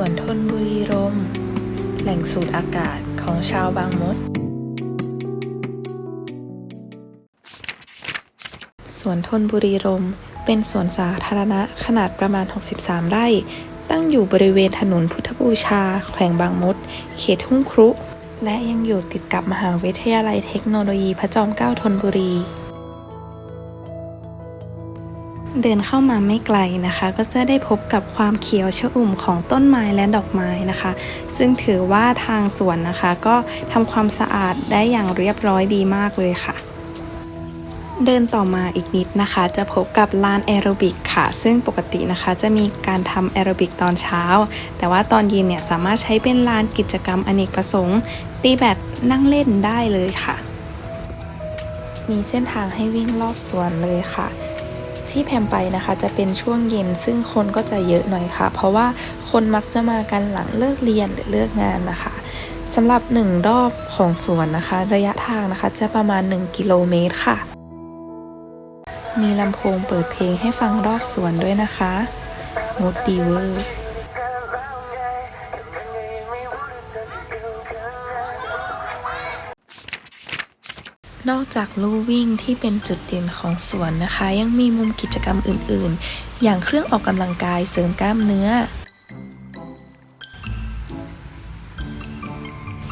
วนทนบุรีรม แหล่งสูดอากาศของชาวบางมด สวนทนบุรีรม เป็นสวนสาธารณะขนาดประมาณ 63 ไร่ ตั้งอยู่บริเวณถนนพุทธบูชา แขวงบางมด เขตทุ่งครุ และยังอยู่ติดกับมหาวิทยาลัยเทคโนโลยีพระจอมเกล้าธนบุรี เดินเข้ามาไม่ไกลนะคะ ก็จะได้พบกับความเขียวชอุ่มของต้นไม้และดอกไม้นะคะ ซึ่งถือว่าทางสวนนะคะ ก็ทำความสะอาดได้อย่างเรียบร้อยดีมากเลยค่ะ เดินต่อมาอีกนิดนะคะ จะพบกับลานแอโรบิกค่ะ ซึ่งปกตินะคะจะมีการทำแอโรบิกตอนเช้า แต่ว่าตอนเย็นเนี่ยสามารถใช้เป็นลานกิจกรรมอเนกประสงค์ ตีแบดนั่งเล่นได้เลยค่ะ มีเส้นทางให้วิ่งรอบสวนเลยค่ะ ที่แพมไปนะคะจะเป็นช่วงเย็นซึ่งคนก็จะเยอะหน่อยค่ะ เพราะว่าคนมักจะมากันหลังเลิกเรียนหรือเลิกงานนะคะสำหรับหนึ่งรอบของสวนนะคะ ระยะทางนะคะจะประมาณ 1 กิโลเมตรค่ะ มีลำโพงเปิดเพลงให้ฟังรอบสวนด้วยนะคะงดดีเวอร์ นอกจากลู่วิ่งที่เป็นจุดเด่นของสวนนะคะ ยังมีมุมกิจกรรมอื่นๆ อย่างเครื่องออกกำลังกายเสริมกล้ามเนื้อ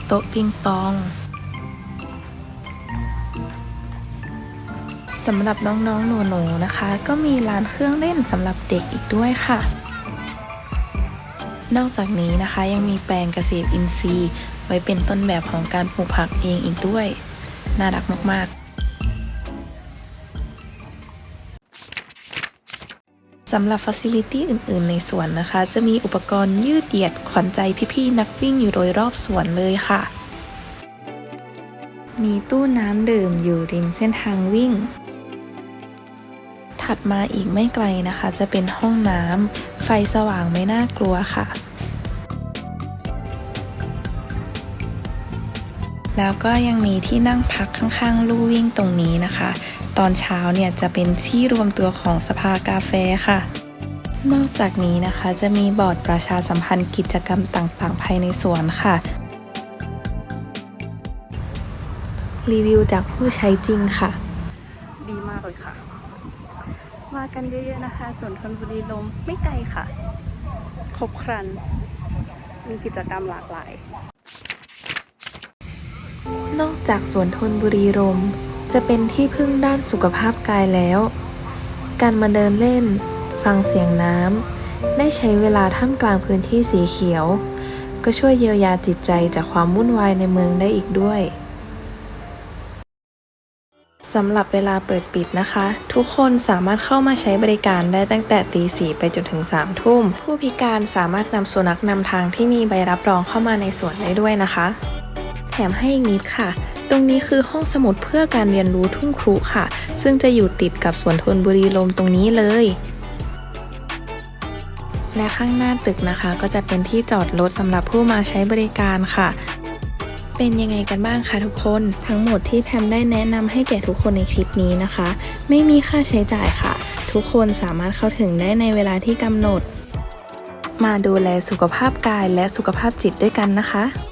โต๊ะปิงปองสำหรับน้องๆหนูๆนนะคะ ก็มีลานเครื่องเล่นสำหรับเด็กอีกด้วยค่ะ นอกจากนี้นะคะยังมีแปลงเกษตรอินทรีย์ ไว้เป็นต้นแบบของการปลูกผักเองอีกด้วย น่ารักมากๆสำหรับฟัซิลิตี้อื่นๆ ในสวนนะคะ จะมีอุปกรณ์ยืดเหยียดขวัญใจพี่ๆ นักวิ่งอยู่โดยรอบสวนเลยค่ะ มีตู้น้ำดื่มอยู่ริมเส้นทางวิ่ง ถัดมาอีกไม่ไกลนะคะ จะเป็นห้องน้ำไฟสว่างไม่น่ากลัวค่ะ แล้วก็ยังมีที่นั่งพักข้างๆลู่วิ่งตรงนี้นะคะ ตอนเช้าเนี่ยจะเป็นที่รวมตัวของสภากาแฟค่ะ นอกจากนี้นะคะจะมีบอร์ดประชาสัมพันธ์กิจกรรมต่างๆ ภายในสวนค่ะ รีวิวจากผู้ใช้จริงค่ะ ดีมากเลยค่ะ มากันเยอะๆนะคะสวนทนบุรีลมไม่ไกลค่ะ ครบครัน มีกิจกรรมหลากหลาย นอกจากสวนทนบุรีรมจะเป็นที่พึ่งด้านสุขภาพกายแล้ว การมาเดินเล่น ฟังเสียงน้ำได้ใช้เวลาท่ามกลางพื้นที่สีเขียว ก็ช่วยเยียวยาจิตใจจากความวุ่นวายในเมืองได้อีกด้วยสำหรับเวลาเปิดปิดนะคะ ทุกคนสามารถเข้ามาใช้บริการได้ตั้งแต่ตีสี่ไปจนถึง3ามทุ่ม ผู้พิการสามารถนำสุนัขนำทางที่มีใบรับรองเข้ามาในสวนได้ด้วยนะคะ ถมให้อีกนิดค่ะ ตรงนี้คือห้องสมุดเพื่อการเรียนรู้ทุ่งครุค่ะ ซึ่งจะอยู่ติดกับสวนทนบุรีลมตรงนี้เลย และข้างหน้าตึกนะคะ ก็จะเป็นที่จอดรถสำหรับผู้มาใช้บริการค่ะ เป็นยังไงกันบ้างคะทุกคน ทั้งหมดที่แพมได้แนะนำให้แก่ทุกคนในคลิปนี้นะคะ ไม่มีค่าใช้จ่ายค่ะ ทุกคนสามารถเข้าถึงได้ในเวลาที่กำหนด มาดูแลสุขภาพกายและสุขภาพจิตด้วยกันนะคะ